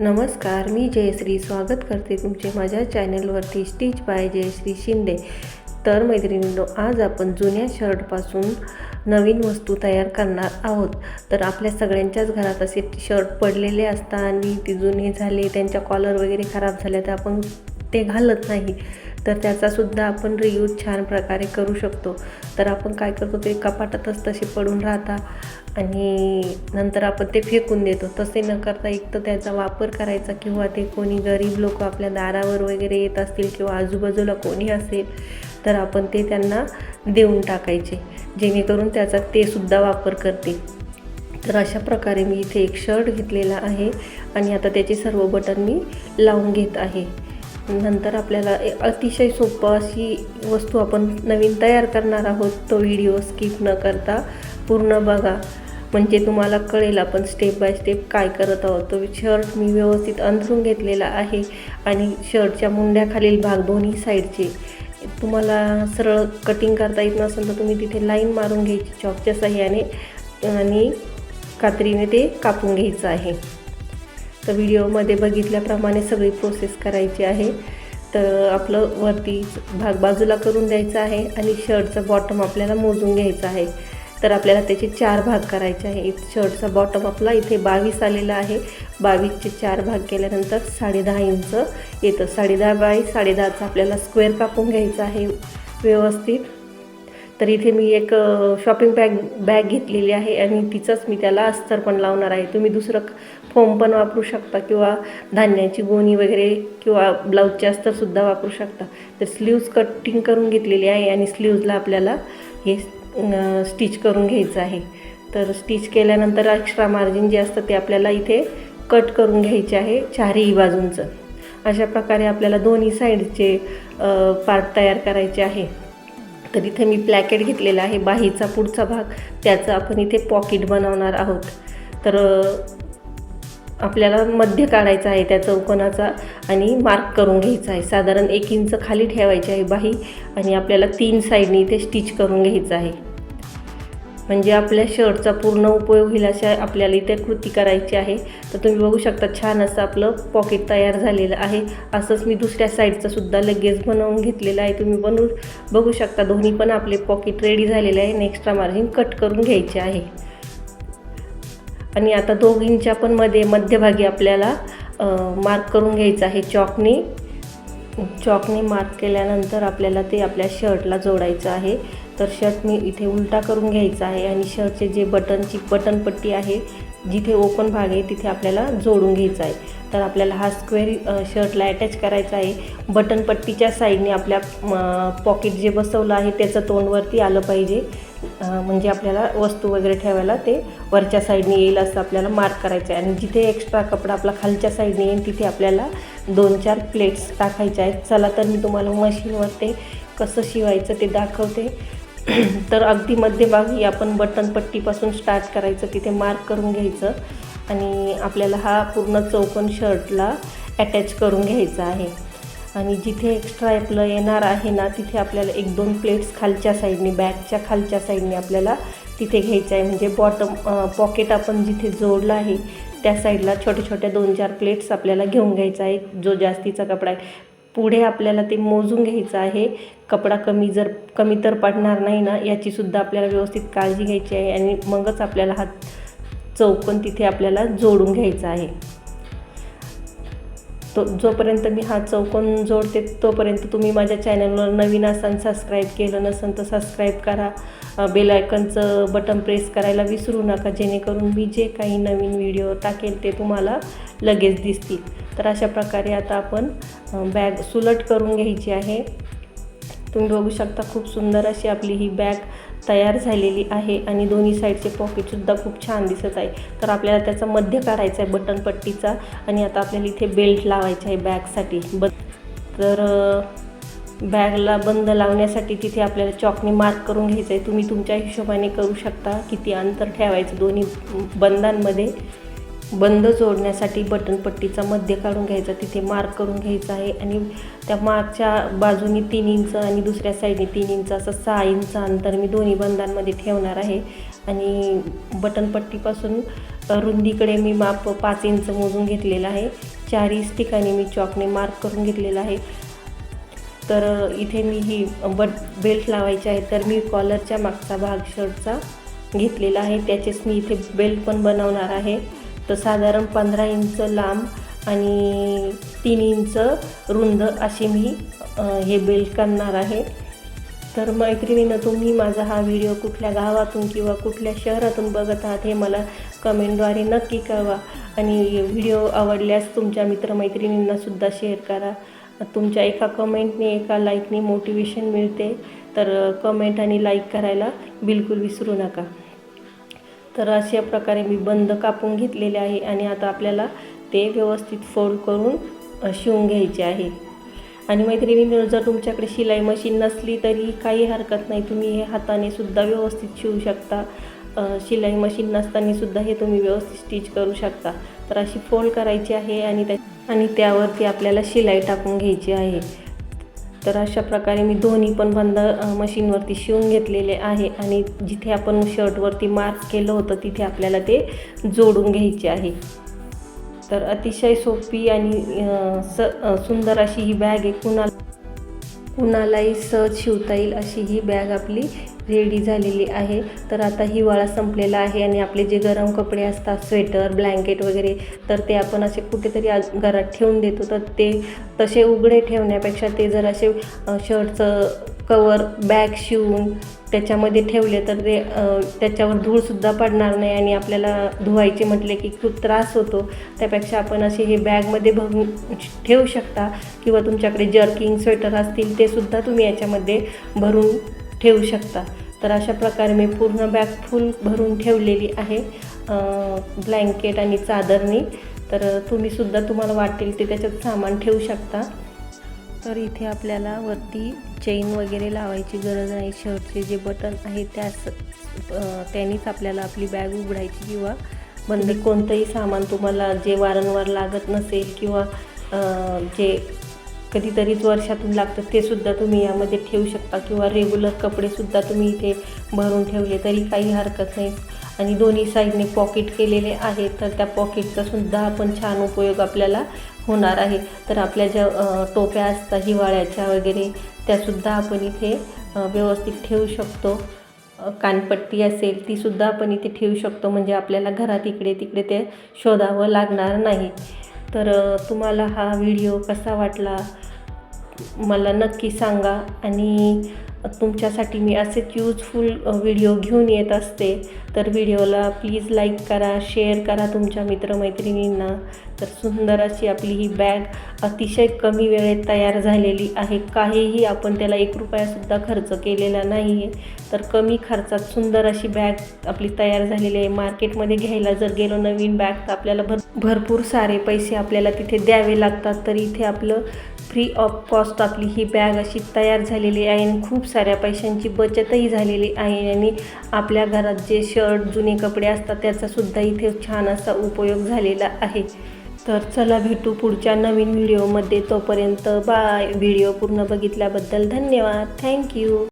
नमस्कार मी जयश्री. स्वागत करते तुमचे माझ्या चॅनलवरती स्टिच बाय जयश्री शिंदे. तर मैत्रिणींनो आज आपण जुन्या शर्टपासून नवीन वस्तू तयार करणार आहोत. तर आपल्या सगळ्यांच्याच घरात असे शर्ट पडलेले असतात आणि ते जुने झाले त्यांच्या कॉलर वगैरे खराब झाल्या तर आपण ते घालत नाही. तर त्याचासुद्धा आपण रियूज छान प्रकारे करू शकतो. तर आपण काय करतो ते कपाटातच तसे पडून राहता आणि नंतर आपण ते फेकून देतो. तसे न करता एक तर त्याचा वापर करायचा किंवा ते कोणी गरीब लोक आपल्या दारावर वगैरे येत असतील किंवा आजूबाजूला कोणी असेल तर आपण ते त्यांना देऊन टाकायचे. जेणेकरून त्याचा ते सुद्धा वापर करतील. तर अशा प्रकारे मी इथे एक शर्ट घेतलेला आहे आणि आता त्याचे सर्व बटन मी लावून घेत आहे. नंतर आपल्याला अतिशय सोपं अशी वस्तू आपण नवीन तयार करणार आहोत तो व्हिडिओ स्किप न करता पूर्ण बघा. म्हणजे तुम्हाला कळेल आपण स्टेप बाय स्टेप काय करत आहोत. तो शर्ट मी व्यवस्थित अंथरून घेतलेला आहे आणि शर्टच्या मुंड्याखालील भाग दोन्ही साईडचे तुम्हाला सरळ कटिंग करता येत नसेल तर तुम्ही तिथे लाईन मारून घ्यायची चॉकच्या साह्याने आणि कात्रीने ते कापून घ्यायचं आहे. तर व्हिडिओमध्ये बघितल्याप्रमाणे सगळी प्रोसेस करायची आहे. तर आपलं वरती भाग बाजूला करून द्यायचा आहे आणि शर्टचं बॉटम आपल्याला मोजून घ्यायचं आहे. तर आपल्याला त्याचे चार भाग करायचे आहे. इथं शर्टचा बॉटम आपला इथे बावीस आलेला आहे. बावीसचे चार भाग केल्यानंतर साडेदहा इंच येतं. साडेदहा बाय साडेदहाचा आपल्याला स्क्वेअर कापून घ्यायचा आहे व्यवस्थित. तर इथे मी एक शॉपिंग बॅग बॅग घेतलेली आहे आणि तिचंच मी त्याला अस्तर पण लावणार आहे. तुम्ही दुसरं फोम पण वापरू शकता किंवा धान्याची गोणी वगैरे किंवा ब्लाऊजचे अस्तरसुद्धा वापरू शकता. तर स्लीव्ज कटिंग करून घेतलेली आहे आणि स्लीव्जला आपल्याला हे स्टिच करून घ्यायचं आहे. तर स्टिच केल्यानंतर एक्स्ट्रा मार्जिन जे असतं ते आपल्याला इथे कट करून घ्यायचे आहे चारही बाजूंचं. अशा प्रकारे आपल्याला दोन्ही साईडचे पार्ट तयार करायचे आहे. तर इथे मी प्लॅकेट घेतलेला आहे बाहीचा पुढचा भाग. त्याचं आपण इथे पॉकेट बनवणार आहोत. तर आपल्याला मध्य काढायचा आहे त्या चौकोनाचा आणि मार्क करून घ्यायचा आहे. साधारण एक इंच खाली ठेवायची आहे बाही आणि आपल्याला तीन साईडनी इथे स्टिच करून घ्यायचं आहे. म्हणजे आपल्या शर्टचा पूर्ण उपयोग होईल अशा आपल्याला इथे कृती करायची आहे. तर तुम्ही बघू शकता छान असं आपलं पॉकेट तयार झालेलं आहे. असंच मी दुसऱ्या साईडचं सुद्धा लगेच बनवून घेतलेलं आहे. तुम्ही बनवून बघू शकता दोन्ही पण आपले पॉकेट रेडी झालेले आहे. नेक्स्ट्रा एक्स्ट्रा मार्जिन कट करून घ्यायचे आहे. आणि आता दोघींच्या पण मध्ये मध्यभागी आपल्याला मार्क करून घ्यायचं आहे. चॉकने चॉकने मार्क केल्यानंतर आपल्याला ते आपल्या शर्टला जोडायचं आहे. तर शर्ट मी इथे उलटा करून घ्यायचा आहे आणि शर्टचे जे बटनची बटनपट्टी आहे जिथे ओपन भाग आहे तिथे आपल्याला जोडून घ्यायचा आहे. तर आपल्याला हा स्क्वेअर शर्टला अटॅच करायचा आहे. बटनपट्टीच्या साईडने आपल्या पॉकेट जे बसवलं आहे त्याचं तोंडवरती आलं पाहिजे. म्हणजे आपल्याला वस्तू वगैरे ठेवायला ते वरच्या साईडने येईल असं आपल्याला मार्क करायचं आहे. आणि जिथे एक्स्ट्रा कपडा आपला खालच्या साईडने येईल तिथे आपल्याला दोन चार प्लेट्स टाकायच्या आहेत. चला तर मी तुम्हाला मशीनवर ते कसं शिवायचं ते दाखवते. तर अगदी मध्यभागी आपण बटनपट्टीपासून स्टार्ट करायचं तिथे मार्क करून घ्यायचं. आणि आपल्याला हा पूर्ण चौकोन शर्टला अटॅच करून घ्यायचा आहे. आणि जिथे एक्स्ट्रा आपलं येणार आहे ना तिथे आपल्याला एक दोन प्लेट्स खालच्या साईडने बॅगच्या खालच्या साईडने आपल्याला तिथे घ्यायचं आहे. म्हणजे बॉटम पॉकेट आपण जिथे जोडलं आहे त्या साईडला छोट्या छोट्या दोन चार प्लेट्स आपल्याला घेऊन घ्यायचा आहे. जो जास्तीचा कपडा आहे पुढे आपल्याला ते मोजून घ्यायचं आहे. कपडा कमी जर कमी तर पडणार नाही ना याचीसुद्धा आपल्याला व्यवस्थित काळजी घ्यायची आहे आणि मगच आपल्याला हा चौकोन तिथे आपल्याला जोडून घ्यायचा आहे. तो जोपर्यंत मी हा चौकोन जोडते तोपर्यंत तुम्ही माझ्या चॅनलवर नवीन असाल सबस्क्राईब केलं नसेल तर सबस्क्राईब करा. बेल आयकनचं बटन प्रेस करायला विसरू नका जेणेकरून मी जे काही नवीन व्हिडिओ टाकेल ते तुम्हाला लगेच दिसतील. तर अशा प्रकारे आता आपण बॅग सुलट करून घ्यायची आहे. तुम्ही बघू शकता खूप सुंदर अशी आपली ही बॅग तयार झालेली आहे आणि दोन्ही साईडचे पॉकेटसुद्धा खूप छान दिसत आहे. तर आपल्याला त्याचा मध्य काढायचा आहे बटनपट्टीचा आणि आता आपल्याला इथे बेल्ट लावायचा आहे बॅगसाठी ब तर बॅगला बंद लावण्यासाठी तिथे आपल्याला चॉकने मार्क करून घ्यायचं आहे. तुम्ही तुमच्या हिशोबाने करू शकता. किती अंतर ठेवायचं दोन्ही बंदांमध्ये बंद जोडण्यासाठी बटनपट्टीचा मध्य काढून घ्यायचा तिथे मार्क करून घ्यायचा आहे आणि त्या मार्कच्या बाजूनी तीन इंच आणि दुसऱ्या साईडने तीन इंच असं सहा इंच अंतर मी दोन्ही बंदांमध्ये ठेवणार आहे. आणि बटनपट्टीपासून रुंदीकडे मी माप पाच इंच मोजून घेतलेलं आहे. चारीच ठिकाणी मी चॉकने मार्क करून घेतलेलं आहे. तर इथे मी ही बट बेल्ट लावायची आहे तर मी कॉलरच्या मागचा भाग शर्टचा घेतलेला आहे. त्याचेच मी इथे बेल्ट पण बनवणार आहे. तर साधारण पंधरा इंच लांब आणि तीन इंच रुंद अशी मी हे बेल्ट करणार आहे. तर मैत्रिणीनं तुम्ही माझा हा व्हिडिओ कुठल्या गावातून किंवा कुठल्या शहरातून बघत आहात हे मला कमेंटद्वारे नक्की कळवा. आणि व्हिडिओ आवडल्यास तुमच्या मित्रमैत्रिणींनासुद्धा शेअर करा. तुमच्या एका कमेंटने एका लाईकने मोटिवेशन मिळते. तर कमेंट आणि लाईक करायला बिलकुल विसरू नका. तर अशा प्रकारे मी बंद कापून घेतलेले आहे आणि आता आपल्याला ते व्यवस्थित फोल्ड करून शिवून घ्यायचे आहे. आणि मैत्रिणींनो जर तुमच्याकडे शिलाई मशीन नसली तरी काही हरकत नाही. तुम्ही हे हाताने सुद्धा व्यवस्थित शिवू शकता. शिलाई मशीन नसताना सुद्धा हे तुम्ही व्यवस्थित स्टिच करू शकता. तर अशी फोल्ड करायची आहे आणि त्या आणि त्यावरती आपल्याला शिलाई टाकून घ्यायची आहे. तर अशा प्रकारे मी दोन्ही पण बंद मशीनवरती शिवून घेतलेले आहे. आणि जिथे आपण शर्टवरती मार्क केलं होतं तिथे आपल्याला ते जोडून घ्यायचे आहे. तर अतिशय सोपी आणि स सुंदर अशी ही बॅग आहे. कुणाला कुणालाही सहज शिवता येईल अशी ही बॅग आपली रेडी झालेली आहे. तर आता हिवाळा संपलेला आहे आणि आपले जे गरम कपडे असतात स्वेटर ब्लँकेट वगैरे तर ते आपण असे कुठेतरी आज घरात ठेवून देतो. तर ते तसे उघडे ठेवण्यापेक्षा ते जर असे शर्टचं कवर बॅग शिवून त्याच्यामध्ये ठेवले तर ते त्याच्यावर धूळसुद्धा पडणार नाही आणि आपल्याला धुवायचे म्हटले की खूप त्रास होतो. त्यापेक्षा आपण असे हे बॅगमध्ये भरून ठेवू शकता किंवा तुमच्याकडे जर्किंग स्वेटर असतील ते सुद्धा तुम्ही याच्यामध्ये भरून ठेवू शकता. तर अशा प्रकारे मी पूर्ण बॅग फुल भरून ठेवलेली आहे ब्लँकेट आणि चादरनी. तर तुम्हीसुद्धा तुम्हाला वाटेल ते त्याच्यात सामान ठेवू शकता. तर इथे आपल्याला वरती चेन वगैरे लावायची गरज नाही. शर्टचे जे बटन आहे त्यास त्यानीच आपल्याला आपली बॅग उघडायची किंवा बंद कोणतंही सामान तुम्हाला जे वारंवार लागत नसेल किंवा जे कधीतरीच वर्षातून लागतं ते सुद्धा तुम्ही यामध्ये ठेवू शकता किंवा रेग्युलर कपडेसुद्धा तुम्ही इथे भरून ठेवले तरी काही हरकत नाही. आणि दोन्ही साईडने पॉकेट केलेले आहेत तर त्या पॉकेटचा सुद्धा आपण छान उपयोग आपल्याला होणार आहे. तर आपल्या ज्या टोप्या असतात हिवाळ्याच्या वगैरे त्यासुद्धा आपण इथे व्यवस्थित ठेवू शकतो. कानपट्टी असेल तीसुद्धा आपण इथे ठेवू शकतो म्हणजे आपल्याला घरात इकडे तिकडे ते शोधावं लागणार नाही. तर तुम्हाला हा व्हिडिओ कसा वाटला? मला नक्की सांगा आणि तुमच्यासाठी मी असेच यूजफुल व्हिडिओ घेऊन येत असते. तर व्हिडिओला प्लीज लाईक करा शेअर करा तुमच्या मित्रमैत्रिणींना. तर सुंदर अशी आपली ही बॅग अतिशय कमी वेळेत तयार झालेली आहे. काहीही आपण त्याला एक रुपयासुद्धा खर्च केलेला नाही आहे तर कमी खर्चात सुंदर अशी बॅग आपली तयार झालेली आहे. मार्केटमध्ये घ्यायला जर गेलो नवीन बॅग तर आपल्याला भर भरपूर सारे पैसे आपल्याला तिथे द्यावे लागतात. तर इथे आपलं फ्री ऑफ कॉस्ट आपली ही बॅग अशी तयार झालेली आहे आणि खूप साऱ्या पैशांची बचतही झालेली आहे आणि आपल्या घरात जे शर्ट जुने कपडे असतात त्याचासुद्धा इथे छान असा उपयोग झालेला आहे. तर चला भेटू पुढच्या नवीन व्हिडिओमध्ये. तोपर्यंत बाय. व्हिडिओ पूर्ण बघितल्याबद्दल धन्यवाद. थँक्यू